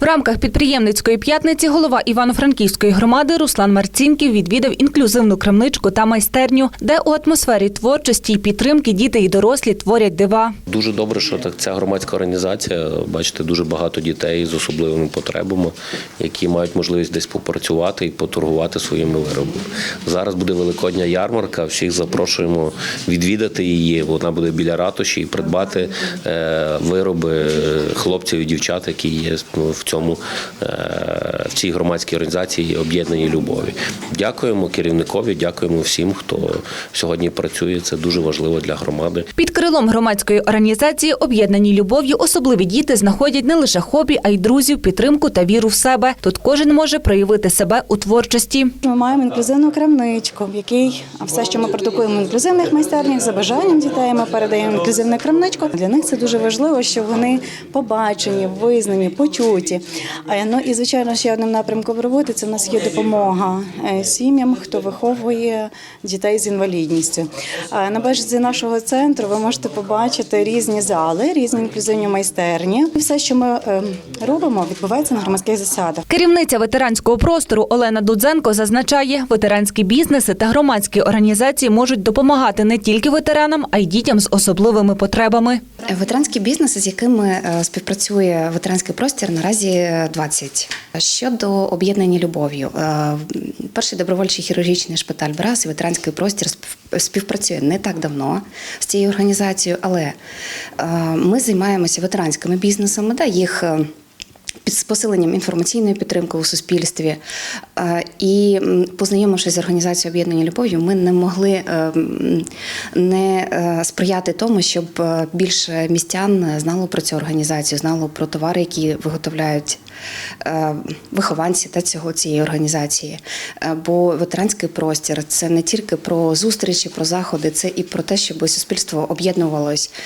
В рамках підприємницької п'ятниці голова Івано-Франківської громади Руслан Марцінків відвідав інклюзивну крамничку та майстерню, де у атмосфері творчості і підтримки діти і дорослі творять дива. Дуже добре, що так ця громадська організація. Бачите, дуже багато дітей з особливими потребами, які мають можливість десь попрацювати і поторгувати своїми виробами. Зараз буде великодня ярмарка. Всіх запрошуємо відвідати її. Вона буде біля ратуші і придбати е, вироби е, хлопців і дівчат, які є в цьому е, в цій громадській організації об'єднані любові. Дякуємо керівникові, дякуємо всім, хто сьогодні працює. Це дуже важливо для громади. Під крилом громадської організації об'єднані любов'ю особливі діти знаходять не лише хобі, а й друзів, підтримку та віру в себе. Тут кожен може проявити себе у творчості. Ми маємо інклюзивну крамничку, в якій все, що ми продукуємо в інклюзивних майстернях, за бажанням дітей ми передаємо в інклюзивну крамничку. Для них це дуже важливо, щоб вони побачені, визнані, почуті. А ну і звичайно, ще одним напрямком роботи це в нас є допомога е, сім'ям, хто виховує дітей з інвалідністю. На базі нашого центру ви можете побачити різні зали, різні інклюзивні майстерні. Все, що ми е, робимо, відбувається на громадських засадах. Керівниця ветеранського простору Олена Дудзенко зазначає, ветеранські бізнеси та громадські організації можуть допомагати не тільки ветеранам, а й дітям з особливими потребами. Ветеранські бізнеси, з якими е, співпрацює ветеранський простір, наразі 20. Щодо об'єднання любов'ю, е, перший добровольчий хірургічний шпиталь БРАС і ветеранський простір співпрацює не так давно з цією організацією, але е, ми займаємося ветеранськими бізнесами, да, їх. З посиленням інформаційної підтримки у суспільстві. Е, І познайомившись з організацією об'єднання любов'ю, ми не могли е, не е, сприяти тому, щоб більше містян знало про цю організацію, знало про товари, які виготовляють вихованці та цього цієї організації. Бо ветеранський простір це не тільки про зустрічі, про заходи, це і про те, щоб суспільство об'єднувалось